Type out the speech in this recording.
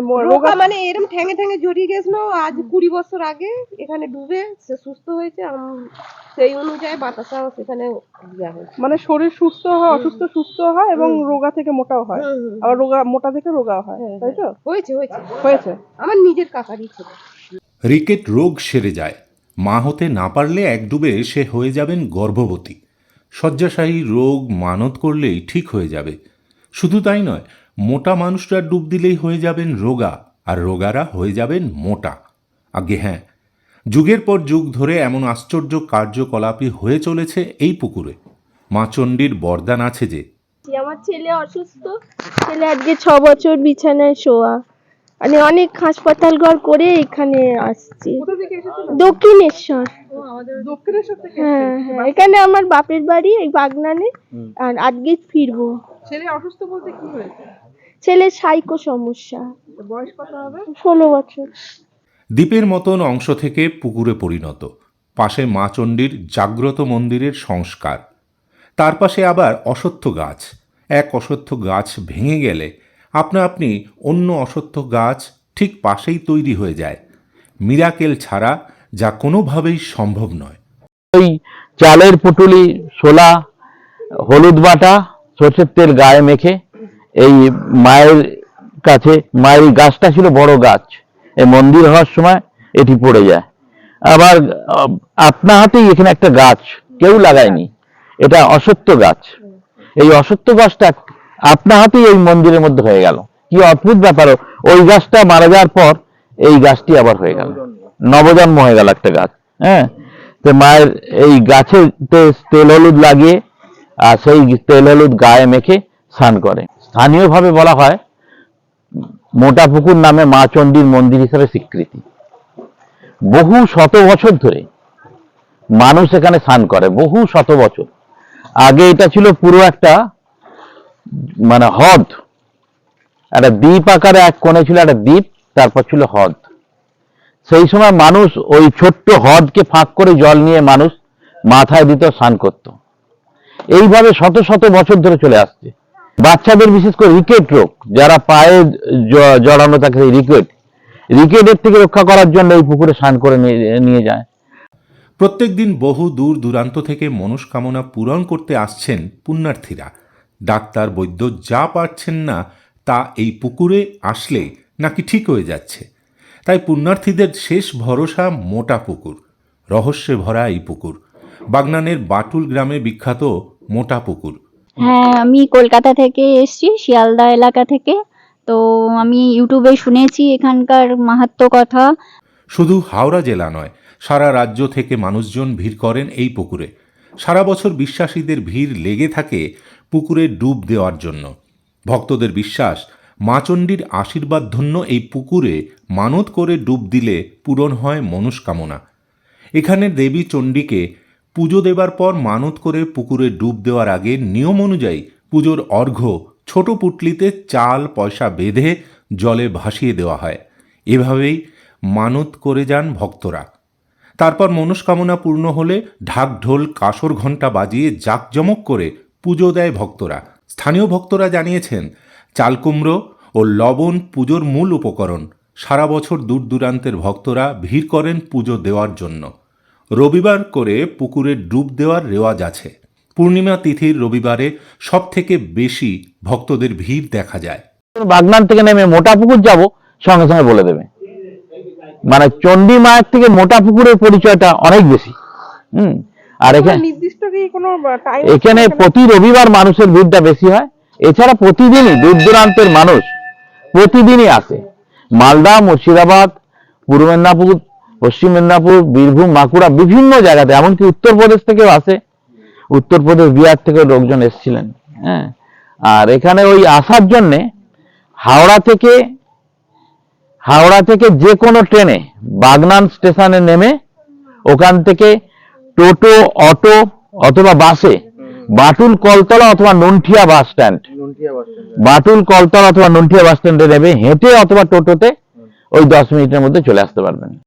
রোগা মানে এরম ঠ্যাঙে ঠ্যাঙে জড়িয়ে গেছিল আজ কুড়ি বছর আগে এখানে ডুবে সে সুস্থ হয়েছে সেই অনুযায়ী বাতাসাও সেখানে হয়েছে। মানে শরীর সুস্থ হয় অসুস্থ সুস্থ হয় এবং রোগা থেকে মোটাও হয়। আবার রোগা মোটা থেকে রোগা হয় হ্যাঁ, তাই তো? হয়েছে হয়েছে। হয়েছে। আমার নিজের কাকারই ছিল। রিকেট রোগ সেরে যায়। মা হতে না পারলে এক ডুবে সে হয়ে যাবেন গর্ভবতী। শয্যাশায়ী রোগ মানত করলেই ঠিক হয়ে যাবে। শুধু তাই নয় মোটা মানুষরা ডুব দিলেই হয়ে যাবেন রোগা আর রোগারা হয়ে যাবেন মোটা। আগে হ্যাঁ। যুগের পর যুগ ধরে এমন আশ্চর্য কার্যকলাপই হয়ে চলেছে এই পুকুরে। মা চণ্ডীর বরদান আছে যে। আমার ছেলে অসুস্থ ছেলে আজকে ছ বছর বিছানায় শোয়া। মানে অনেক হাসপাতাল ঘর করে এখানে আসছি। দক্ষিণেশ্বর। হ্যাঁ হ্যাঁ এখানে আমার বাপের বাড়ি এই বাগনানে। আর আজকে ফিরবো। ছেলে অসুস্থ বলতে কি হয়েছে? ছেলের সাইকো সমস্যা। বয়স কত হবে? ষোলো বছর। দ্বীপের মতন অংশ থেকে পুকুরে পরিণত। পাশে মা চণ্ডীর জাগ্রত মন্দিরের সংস্কার। তার পাশে আবার অশ্বত্থ গাছ। এক অশ্বত্থ গাছ ভেঙে গেলে আপনা আপনি অন্য অশ্বত্থ গাছ ঠিক পাশেই তৈরি হয়ে যায়। মিরাকেল ছাড়া যা কোনোভাবেই সম্ভব নয়। ওই চালের পুটুলি ছোলা হলুদ বাটা সর্ষের তেল গায়ে মেখে এই মায়ের কাছে, মায়ের গাছটা ছিল বড় গাছ। এই মন্দির হওয়ার সময় এটি পড়ে যায়। আবার আপনা হাতেই এখানে একটা গাছ, কেউ লাগায়নি। এটা অসত্য গাছ। এই অসত্য গাছটা আপনা হাতেই এই মন্দিরের মধ্যে হয়ে গেল। কি অদ্ভুত ব্যাপার ওই গাছটা মারা যাওয়ার পর এই গাছটি আবার হয়ে গেল। নবজন্ম হয়ে গেল একটা গাছ। হ্যাঁ? তো মায়ের এই গাছে তেল হলুদ লাগিয়ে, আর সেই তেল হলুদ গায়ে মেখে স্নান করে। স্থানীয়ভাবে বলা হয়, মোটা পুকুর নামে মা চণ্ডীর মন্দির হিসেবে স্বীকৃতি। বহু শত বছর ধরে মানুষ এখানে স্নান করে, বহু শত বছর। আগে এটা ছিল পুরো একটা মানে হ্রদ। একটা দ্বীপ আকারে এক কোণে ছিল একটা দ্বীপ, তারপর ছিল হ্রদ। সেই সময় মানুষ ওই ছোট্ট হ্রদকে ফাঁক করে জল নিয়ে মানুষ মাথায় দিত স্নান করত। এইভাবে শত শত বছর ধরে চলে আসছে। বাচ্চাদের বিশেষ করে রিকেট রোগ, যারা পায়ে জড়ানো থাকে রিকেট, রিকেটের থেকে রক্ষা করার জন্য এই পুকুরে স্নান করে নিয়ে যায়। প্রত্যেক দিন বহু দূর দূরান্ত থেকে মনস্কামনা পূরণ করতে আসছেন পুণ্যার্থীরা। ডাক্তার, বৈদ্য যা পারছেন না তা এই পুকুরে আসলে নাকি ঠিক হয়ে যাচ্ছে? তাই পুণ্যার্থীদের শেষ ভরসা মোটা পুকুর, রহস্যে ভরা এই পুকুর। বাগনানের বাটুল গ্রামে বিখ্যাত মোটা পুকুর। হ্যাঁ আমি কলকাতা থেকে এসেছি, শিয়ালদা এলাকা থেকে। তো আমি ইউটিউবে শুনেছি এখানকার মাহাত্ম্য কথা। শুধু হাওড়া জেলা নয়, সারা রাজ্য থেকে মানুষজন ভিড় করেন এই পুকুরে। সারা বছর বিশ্বাসীদের ভিড় লেগে থাকে পুকুরে ডুব দেওয়ার জন্য। ভক্তদের বিশ্বাস, মাচণ্ডীর আশীর্বাদ ধন্য এই পুকুরে মানত করে ডুব দিলে পূরণ হয় মনস্কামনা। এখানে দেবী চণ্ডীকে পুজো দেবার পর মানত করে পুকুরে ডুব দেওয়ার আগে নিয়ম অনুযায়ী পুজোর অর্ঘ্য ছোট পুটলিতে চাল, পয়সা বেঁধে জলে ভাসিয়ে দেওয়া হয়। এভাবেই মানত করে যান ভক্তরা। তারপর মনস্কামনা পূর্ণ হলে ঢাক, ঢোল, কাসর, ঘণ্টা বাজিয়ে জাঁকজমক করে পুজো দেয় ভক্তরা। স্থানীয় ভক্তরা জানিয়েছেন চালকুমড়ো ও লবণ পুজোর মূল উপকরণ। সারা বছর দূর দূরান্তের ভক্তরা ভিড় করেন পুজো দেওয়ার জন্য। রবিবার করে পুকুরে ডুব দেওয়ার রেওয়াজ আছে। পূর্ণিমা তিথির রবিবারে সব থেকে বেশি ভক্তদের ভিড় দেখা যায়। বাগনান থেকে নেমে মোটা পুকুর যাব সঙ্গে সঙ্গে বলে দেবে। মানে চণ্ডী মায়ের থেকে মোটা পুকুরের পরিচয়টা অনেক বেশি। হুম আর এখানে নির্দিষ্ট কি কোনো টাইম এখানে প্রতি রবিবার মানুষের ভিড়টা বেশি হয়। এছাড়া প্রতিদিনই দূর দূরান্তের মানুষ প্রতিদিনই আসে। মালদা মুর্শিদাবাদ পূর্ব মেদিনীপুর পশ্চিম মেদিনীপুর বীরভূম বাঁকুড়া বিভিন্ন জায়গাতে এমনকি উত্তরপ্রদেশ থেকেও আসে। উত্তরপ্রদেশ বিহার থেকে লোকজন এসেছিলেন হ্যাঁ। আর এখানে ওই আসার জন্যে হাওড়া থেকে হাওড়া থেকে যে কোনো ট্রেনে বাগনান স্টেশনে নেমে ওখান থেকে টোটো অটো অথবা বাসে বাটুল কলতলা অথবা নন্ঠিয়া বাস স্ট্যান্ড বাটুল কলতলা অথবা নুনঠিয়া বাস স্ট্যান্ডে নেবে হেঁটে অথবা টোটোতে ওই দশ মিনিটের মধ্যে চলে আসতে পারবেন।